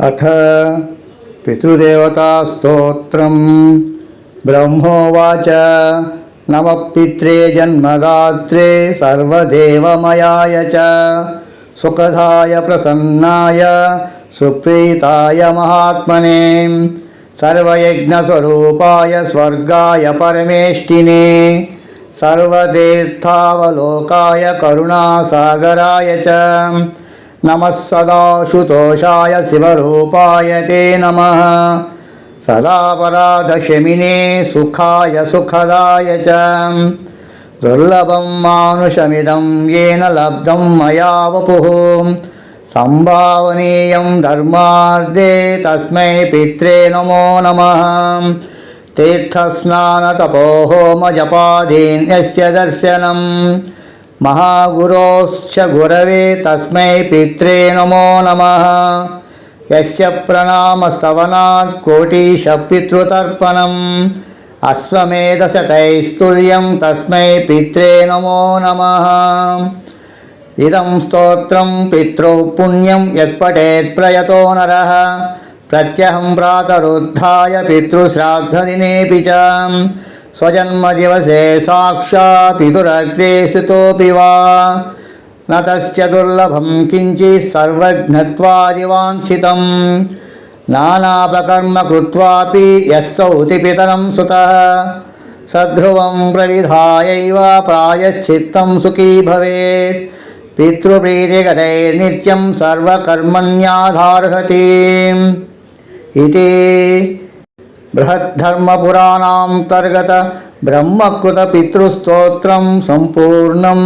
अथ पितृदेवतास्तोत्रं ब्रह्मोवाच नमः पित्रे जन्मदात्रे सर्वदेवमयाय च सुखदाय प्रसन्नाय सुप्रीताय महात्मने सर्वयज्ञस्वरूपाय स्वर्गाय परमेष्टिने सर्वतीर्थावलोकाय करुणासागराय च नमः सदाशुतोषाय शिवरूपाय ते नमः सदापराधशमिने सुखाय सुखदाय च दुर्लभं मानुषमिदं येन लब्धं मया वपुः सम्भावनीयं धर्मार्धे तस्मै पित्रे नमो नमः तीर्थस्नानतपोहोमजपादीन् यस्य दर्शनं महागुरोश्च गुरवे तस्मै पित्रे नमो नमः यस्य प्रणामस्तवनात् कोटिशपितृतर्पणम् अश्वमेधशतैस्तुल्यं तस्मै पित्रे नमो नमः इदं स्तोत्रं पितृ पुण्यं यत्पठेत् प्रयतो नरः प्रत्यहं प्रातरुद्धाय पितृश्राद्धदिनेऽपि च स्वजन्मदिवसे साक्षात् पितुरग्रे स्थितोऽपि वा न तस्य दुर्लभं किञ्चित् सर्वज्ञत्वादिवाञ्छितं नानापकर्म कृत्वापि यस्तौति पितरं सुतः सध्रुवं प्रविधायैव प्रायश्चित्तं सुखी भवेत् पितृप्रीतिगतैर्नित्यं सर्वकर्मण्याधार्हति इति బృహద్ధర్మపురాణాంతర్గత బ్రహ్మకృత పితృస్తోత్రం సంపూర్ణం